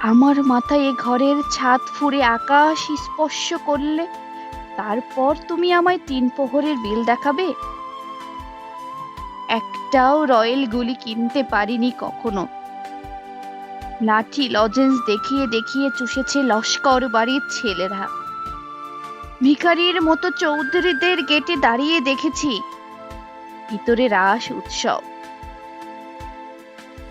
আমার মাথায় এ ঘরের ছাদ ফুঁড়ে আকাশ স্পর্শ করলে তারপর তুমি আমায় তিন প্রহরের বিল দেখাবে? একটাও রয়েল গুলি কিনতে পারিনি কখনো। লাঠি, লজেন্স দেখিয়ে দেখিয়ে চুষেছে লস্কর বাড়ির ছেলেরা। ভিখারির মতো চৌধুরীদের গেটে দাঁড়িয়ে দেখেছি। ভিতরে রাস, উৎসব।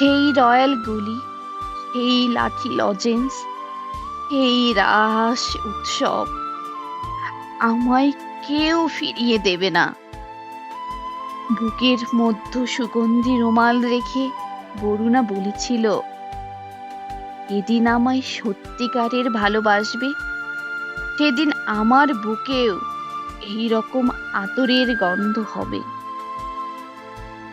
এই রয়্যাল গুলি, এই লাঠি লজেন্স, এই রাস উৎসব আমায় কেউ ফিরিয়ে দেবে না। বুকের মধ্য সুগন্ধি রুমাল রেখে বরুণা বলেছিল, এদিন আমায় সত্যিকারের ভালোবাসবে, সেদিন আমার বুকেও এই রকম আতরের গন্ধ হবে।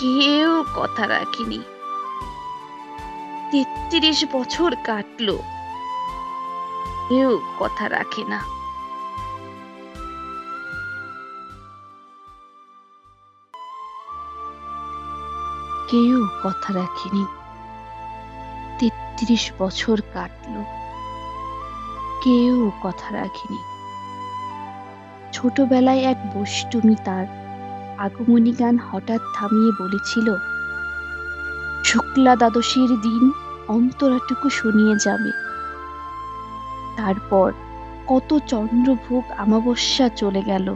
কেউ কথা রাখিনি। তেত্রিশ বছর কাটলো। কেউ কথা রাখে না। কেউ কথা রাখেনি। তেত্রিশ বছর কাটলো। কেউ কথা রাখেনি। ছোটবেলায় এক বষ্টুমি তার আগমনী গান হঠাৎ থামিয়ে বলেছিল শুক্লা দ্বাদশীর দিন অন্তরাটুকু শুনিয়ে যাবে। তারপর কত চন্দ্রভোগ আমাবস্যা চলে গেল।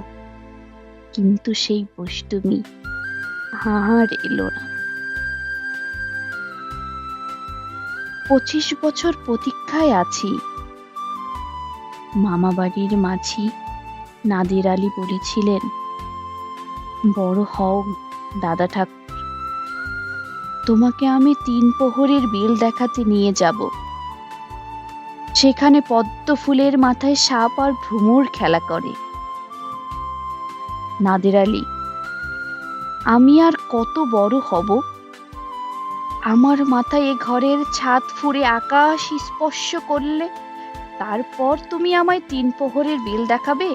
কিন্তু সেই বষ্টুমি আর এলো না। পঁচিশ বছর প্রতীক্ষায় আছি। মামাবাড়ির মাঝি নাদের আলী বলেছিলেন বড় হও, দাদা ঠাকুর তোমাকে আমি তিন প্রহরের বিল দেখাতে নিয়ে যাব। সেখানে পদ্ম ফুলের মাথায় সাপ আর ভ্রমর খেলা করে। নাদের আলী, আমি আর কত বড় হব? আমার মাথায় এ ঘরের ছাদ ফুঁড়ে আকাশ স্পর্শ করলে তারপর তুমি আমায় তিন প্রহরের বিল দেখাবে?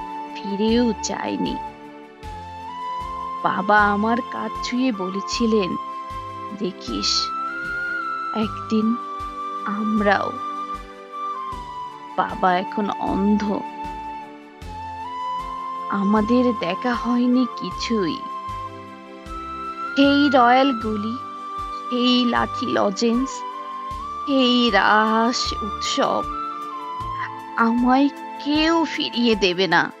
ফিরেও যায়নি। বাবা আমার কাজ ছুঁয়ে বলেছিলেন, দেখিস, একদিন আমরাও বাবা এখন অন্ধ। আমাদের দেখা হয়নি কিছুই। এই রয়্যাল গুলি এই লাঠি লজেন্স এই রাস উৎসব, আমায় কেউ ফিরিয়ে দেবে না।